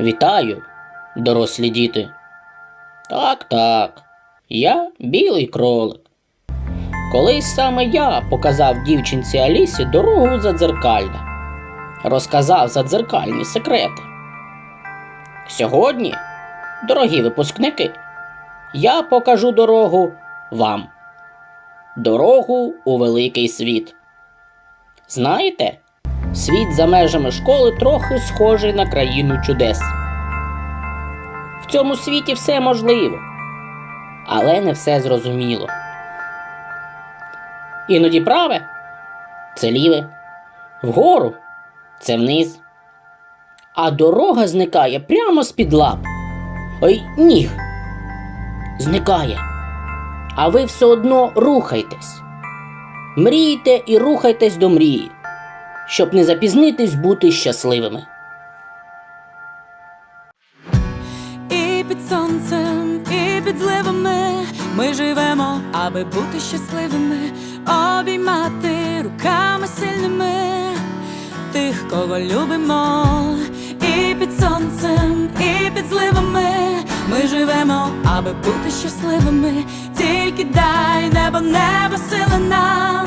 Вітаю, дорослі діти. Так, так, я білий кролик. Колись саме я показав дівчинці Алісі дорогу за дзеркальне, розказав за дзеркальні секрети. Сьогодні, дорогі випускники, я покажу дорогу вам. Дорогу у великий світ. Знаєте, світ за межами школи трохи схожий на країну чудес. В цьому світі все можливо, але не все зрозуміло. Іноді праве це ліве, вгору це вниз. А дорога зникає прямо з-під лап. Ой, ніг. Зникає. А ви все одно рухайтесь. Мрійте і рухайтесь до мрії, щоб не запізнитись бути щасливими. І під сонцем, і під зливами ми живемо, аби бути щасливими, обіймати руками сильними тих, кого любимо. І під сонцем, і під зливами ми живемо, аби бути щасливими. Тільки дай небо, небо сили нам.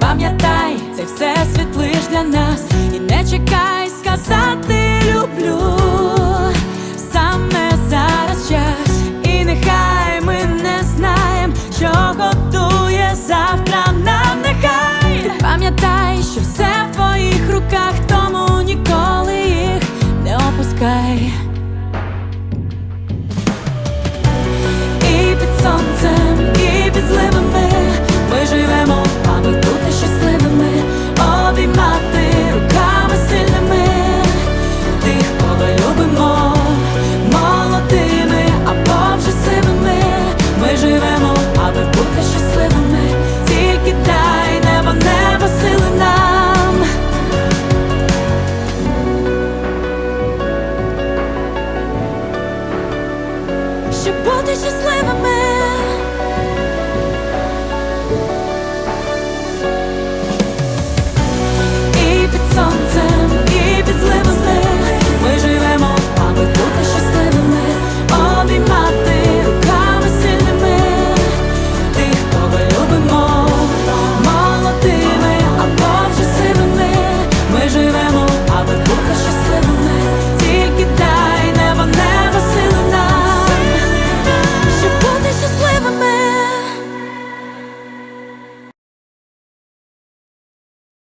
Пам'ятай, це все світ лиш для нас. І не чекай сказати люблю. Саме зараз і нехай ми не знаємо, що готує завтра нам нехай. Пам'ятай, що все в твоїх руках, тому ніколи їх не опускай.